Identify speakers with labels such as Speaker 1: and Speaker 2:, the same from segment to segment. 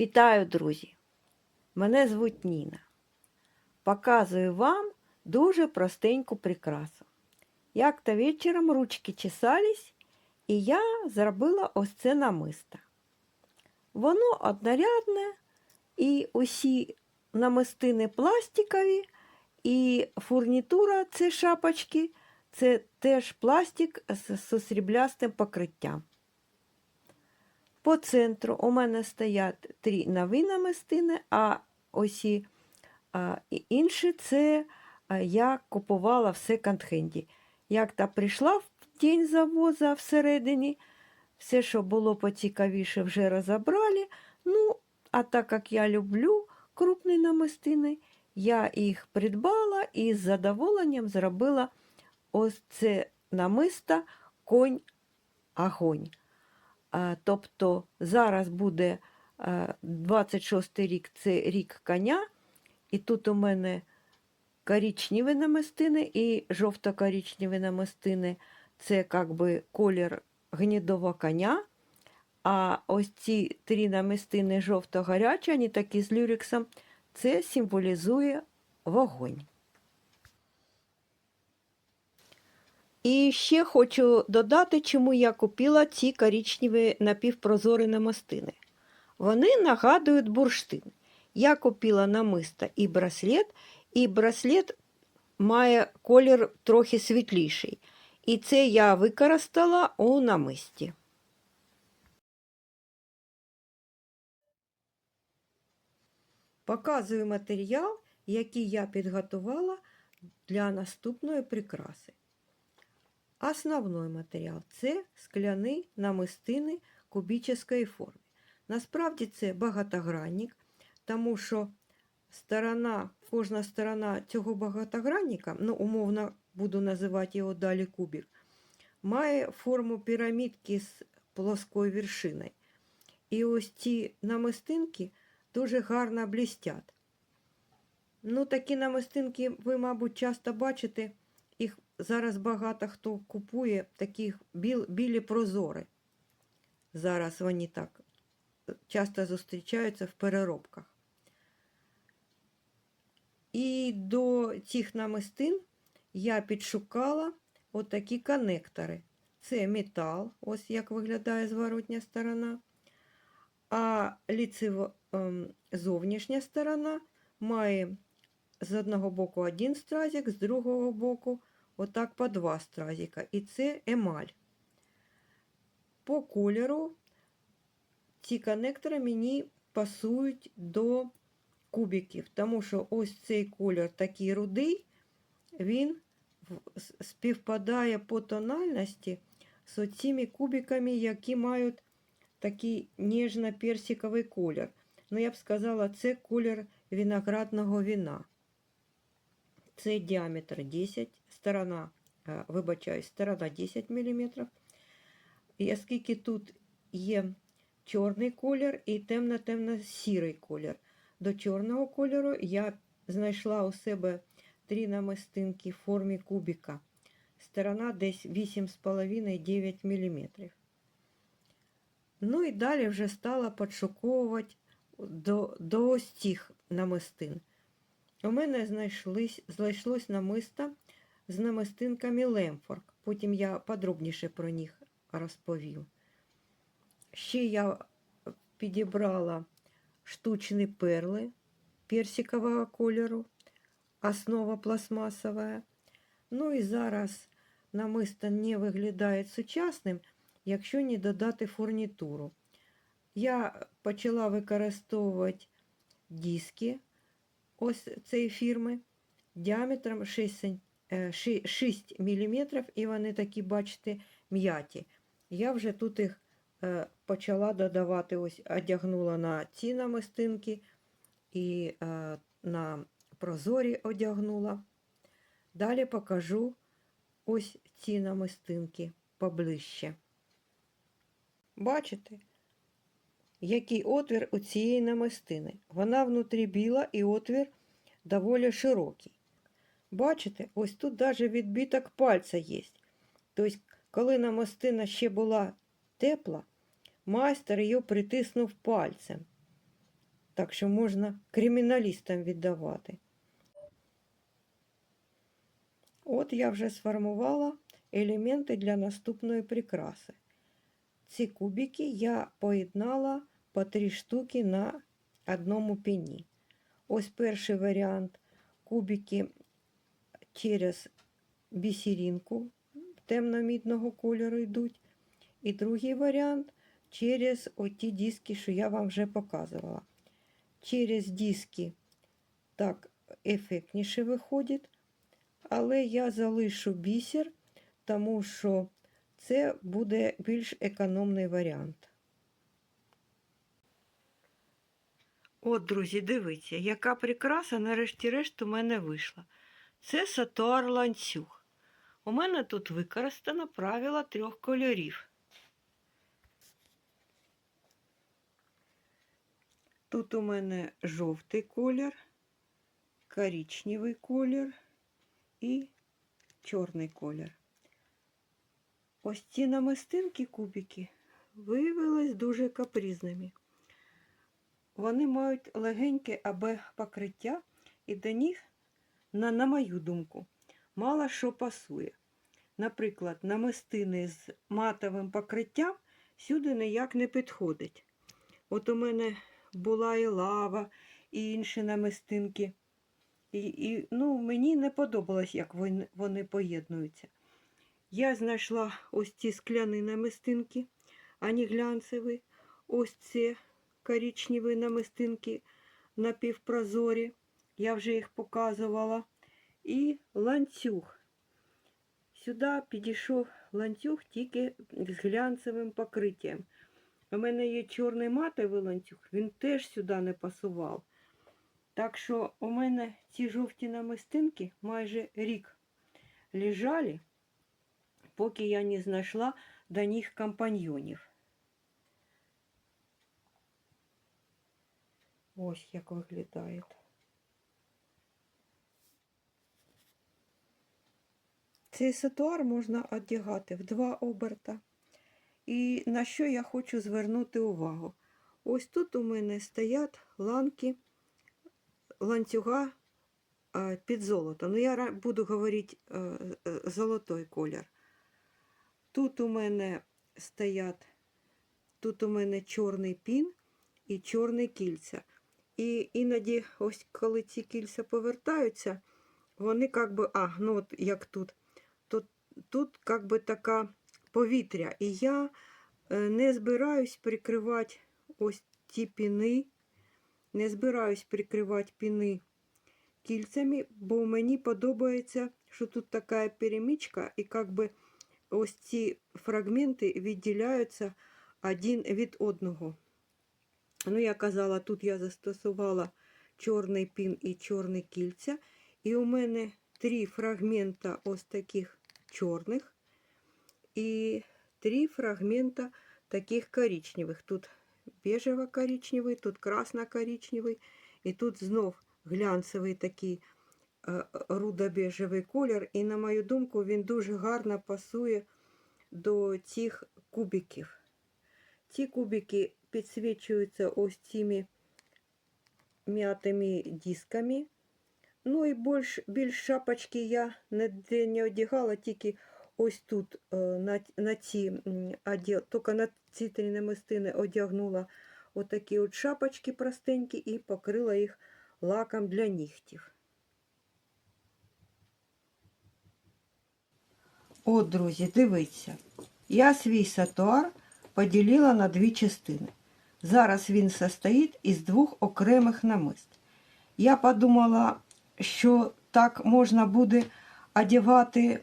Speaker 1: Вітаю, друзі! Мене звуть Ніна. Показую вам дуже простеньку прикрасу. Як-то вечором ручки чесались, і я зробила ось це намисто. Воно однорядне, і усі намистини пластикові, і фурнітура це шапочки, це теж пластик з сріблястим покриттям. По центру у мене стоять три нові намистини, а ось а, інші це я купувала в секонд-хенді. Як та прийшла в день завоза всередині, все, що було поцікавіше, вже розібрали. Ну, а так як я люблю крупні намистини, я їх придбала і з задоволенням зробила ось це намисто конь огонь. А, Тобто зараз буде 26 рік це рік коня, і тут у мене коричневі намистини і жовто-коричневі намистини це як би колір гнідого коня. А ось ці три намистини жовто-гарячі, вони такі з люрексом, це символізує вогонь. І ще хочу додати, чому я купила ці коричневі напівпрозорі намистини. Вони нагадують бурштин. Я купила намисто і браслет, і браслет має колір трохи світліший. І це я використала у намисті. Показую матеріал, який я підготувала для наступної прикраси. Основной матеріал це скляні намистини кубічної форми. Насправді це багатогранник, тому що сторона, кожна сторона цього багатогранника, ну, умовно буду називати його далі кубик, має форму пірамідки з плоскою вершиною. І ось ці намистинки дуже гарно блістять. Ну, такі намистинки ви, мабуть, часто бачите, зараз багато хто купує такі біл, білі прозори. Зараз вони так часто зустрічаються в переробках. І до цих намистин я підшукала отакі конектори. Це метал, ось як виглядає зворотня сторона. А ліцево, ем, зовнішня сторона має з одного боку один стразик, з другого боку отак по два стразика. І це емаль. По кольору ці конектори мені пасують до кубиків, тому що ось цей колір такий рудий, він співпадає по тональності з цими кубиками, які мають такий ніжно-персиковий колір. Ну, я б сказала, це колір виноградного вина. Це діаметр 10, сторона, вибачаюсь, сторона 10 мм. І оскільки тут є чорний колір і темно-темно-сірий колір. До чорного кольору я знайшла у себе три намистинки в формі кубика. Сторона десь 8,5-9 мм. Ну і далі вже стала підшуковувати до, до ось цих намистин. У мене знайшлось, знайшлось намисто з намистинками Лемфорк. Потім я подробніше про них розповів. Ще я підібрала штучні перли персикового кольору, основа пластмасова. Ну і зараз намисто не виглядає сучасним, якщо не додати фурнітуру. Я почала використовувати диски ось цієї фірми діаметром 6, 6 мм, і вони такі, бачите, м'яті. Я вже тут їх е, почала додавати, ось одягнула на ці намистинки і е, на прозорі одягнула. Далі покажу ось ці намистинки поближче. Бачите, який отвір у цієї намистини? Вона внутрі біла і отвір доволі широкий. Бачите, ось тут навіть відбиток пальця є. Тобто, коли намистина ще була тепла, майстер її притиснув пальцем. Так що можна криміналістам віддавати. От я вже сформувала елементи для наступної прикраси. Ці кубики я поєднала по три штуки на одному пені. Ось перший варіант кубики через бісеринку темно-мідного кольору йдуть. І другий варіант через оті диски, що я вам вже показувала. Через диски так ефектніше виходить, але я залишу бісер, тому що це буде більш економний варіант. От, друзі, дивіться, яка прикраса нарешті-решт у мене вийшла. Це сатуар ланцюг. У мене тут використано правило трьох кольорів. Тут у мене жовтий колір, коричневий колір і чорний колір. Ось ці намистинки кубики виявились дуже капризними. Вони мають легеньке АБ покриття, і до них, на, на мою думку, мало що пасує. Наприклад, намистини з матовим покриттям сюди ніяк не підходить. От у мене була і лава, і інші намистинки. І, і ну, мені не подобалось, як вони, поєднуються. Я знайшла ось ці скляні намистинки, ані глянцеві. Ось ці коричневі намистинки напівпрозорі. Я вже їх показувала. І ланцюг. Сюди підійшов ланцюг тільки з глянцевим покриттям. У мене є чорний матовий ланцюг, він теж сюди не пасував. Так що у мене ці жовті намистинки майже рік лежали, поки я не знайшла до них компаньйонів. Ось як виглядає. Цей сатуар можна одягати в два оберта. І на що я хочу звернути увагу? Ось тут у мене стоять ланки ланцюга е, під золото. Ну, я буду говорити е, е, золотой колір. Тут у мене стоять, тут у мене чорний пін і чорне кільця. І іноді, ось коли ці кільця повертаються, вони як би, а, ну от як тут, тут, тут як би така повітря. І я е, не збираюсь прикривати ось ці піни, не збираюсь прикривати піни кільцями, бо мені подобається, що тут така перемічка, і як би ось ці фрагменти відділяються один від одного. Ну, я казала, тут я застосувала чорний пін і чорне кільця. І у мене три фрагмента ось таких чорних і три фрагмента таких коричневих. Тут бежево-коричневий, тут красно-коричневий, і тут знов глянцевий такий е, рудо-бежевий колір. І, на мою думку, він дуже гарно пасує до цих кубиків. Ці кубики підсвічуються ось цими м'ятими дисками. Ну і більш, більш шапочки я ніде не одягала, тільки ось тут е, на, на ці тільки на ці три намистини одягнула отакі от шапочки простенькі і покрила їх лаком для нігтів. От, друзі, дивіться. Я свій сатуар поділила на дві частини. Зараз він состоїть із двох окремих намист. Я подумала, що так можна буде одягати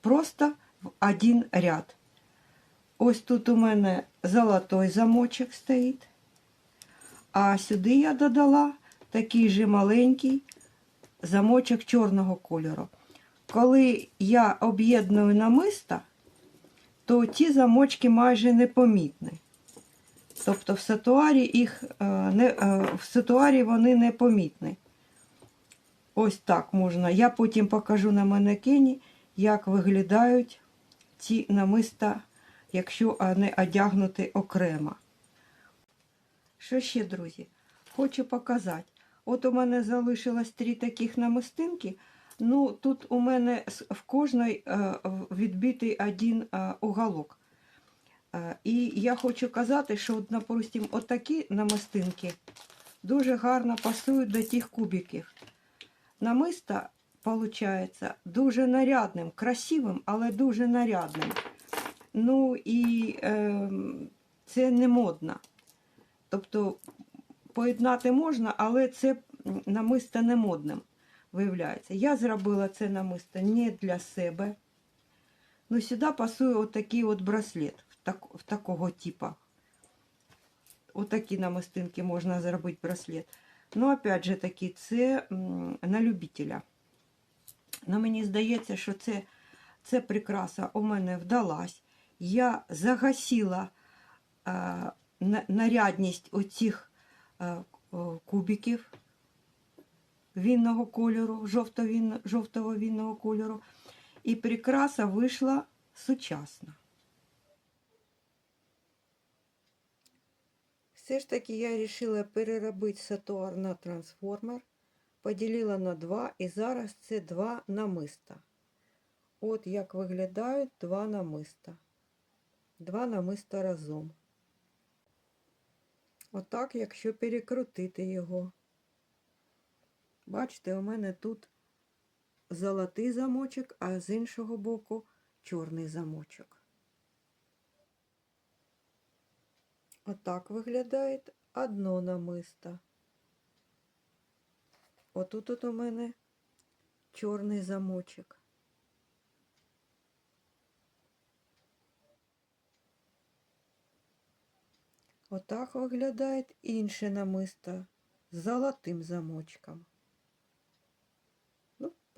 Speaker 1: просто в один ряд. Ось тут у мене золотой замочок стоїть. А сюди я додала такий же маленький замочок чорного кольору. Коли я об'єдную намиста, то ті замочки майже непомітні. Тобто в сатуарі їх е, не, е, в сатуарі вони непомітні. Ось так можна. Я потім покажу на манекені, як виглядають ці намиста, якщо вони одягнуті окремо. Що ще, друзі? хочу показати. От у мене залишилось три таких намистинки. Ну, тут у мене в кожної е, відбитий один е, уголок. Е, І я хочу казати, що, наприклад, отакі намистинки дуже гарно пасують до тих кубиків. Намиста виходить дуже нарядним, красивим, але дуже нарядним. Ну і е, це не модно. Тобто поєднати можна, але це м, намисто не модним виявляється. Я зробила це намисто не для себе. Ну, сюди пасує отакий от браслет в, так, в такого типу. Отакі намистинки можна зробити браслет. Ну, опять же таки, це на любителя. Ну, мені здається, що це, це прикраса у мене вдалась. Я загасила е, на- нарядність оцих е, кубиків вінного кольору, жовтого вінного кольору. І прикраса вийшла сучасна. Все ж таки я вирішила переробити сатуар на трансформер, поділила на два, і зараз це два намиста. От як виглядають два намиста. Два намиста разом. Отак, якщо перекрутити його. Бачите, у мене тут золотий замочок, а з іншого боку чорний замочок. Отак виглядає одно намисто. Отут от у мене чорний замочок. Отак виглядає інше намисто з золотим замочком.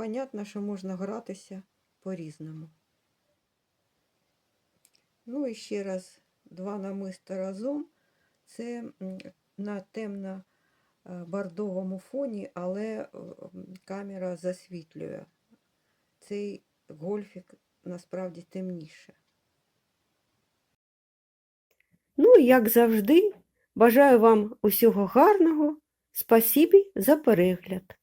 Speaker 1: Понятно, що можна гратися по-різному. Ну і ще раз, два намиста разом. Це на темно е, бордовому фоні, але е, камера засвітлює. Цей гольфік насправді темніше. Ну, як завжди, бажаю вам усього гарного. Спасибі за перегляд.